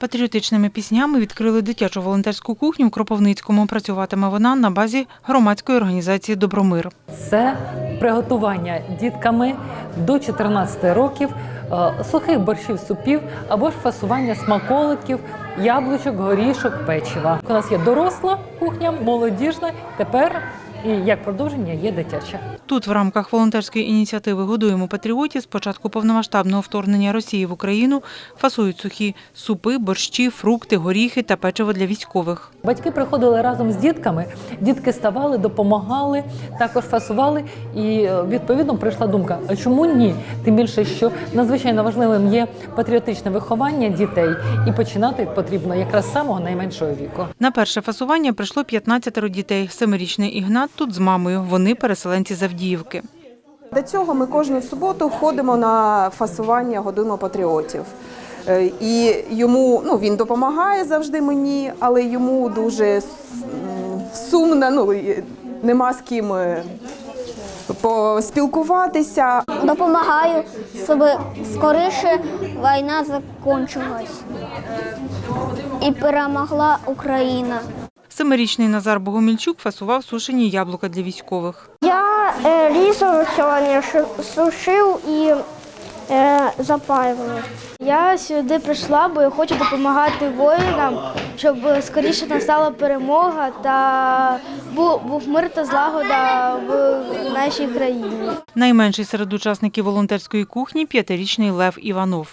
Патріотичними піснями відкрили дитячу волонтерську кухню у Кропивницькому. Працюватиме вона на базі громадської організації Добромир. Це приготування дітками до 14 років е, сухих борщів супів або ж фасування смаколиків, яблучок, горішок, печива. У нас є доросла кухня, молодіжна. Тепер і як продовження є дитяча. Тут в рамках волонтерської ініціативи Годуємо патріотів з початку повномасштабного вторгнення Росії в Україну фасують сухі супи, борщі, фрукти, горіхи та печиво для військових. Батьки приходили разом з дітками, дітки ставали, допомагали, також фасували. І е, відповідно прийшла думка: а чому ні? Тим більше, що надзвичайно важливим є патріотичне виховання дітей, і починати потрібно якраз з самого найменшого віку. На перше фасування прийшло 15 дітей. Семирічний Ігнат тут з мамою. Вони переселенці з Авдіївки. До цього ми кожну суботу ходимо на фасування годуємо патріотів. Е, І йому ну він допомагає завжди мені, але йому дуже сумно, ну нема з ким е, поспілкуватися. допомагаю, щоб скоріше війна закінчилась і перемогла Україна. Семирічний Назар Богомільчук фасував сушені яблука для військових. Я е, різав сьогодні, сушив і е, запаював. Я сюди прийшла, бо я хочу допомагати воїнам, щоб скоріше настала перемога та був, був мир та злагода в нашій країні. Найменший серед учасників волонтерської кухні п'ятирічний Лев Іванов.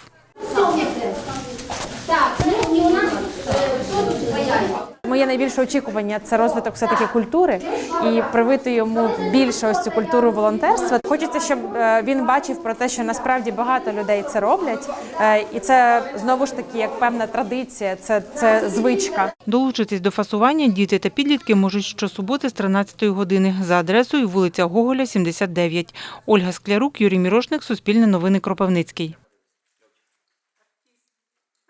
Моє найбільше очікування це розвиток все таки культури і привити йому більше ось цю культуру волонтерства. Хочеться, щоб е, він бачив про те, що насправді багато людей це роблять, е, і це знову ж таки як певна традиція, це, це звичка. Долучитись до фасування діти та підлітки можуть щосуботи з 13 години за адресою вулиця Гоголя, 79. Ольга Склярук, Юрій Мірошник, Суспільне новини Кропивницький.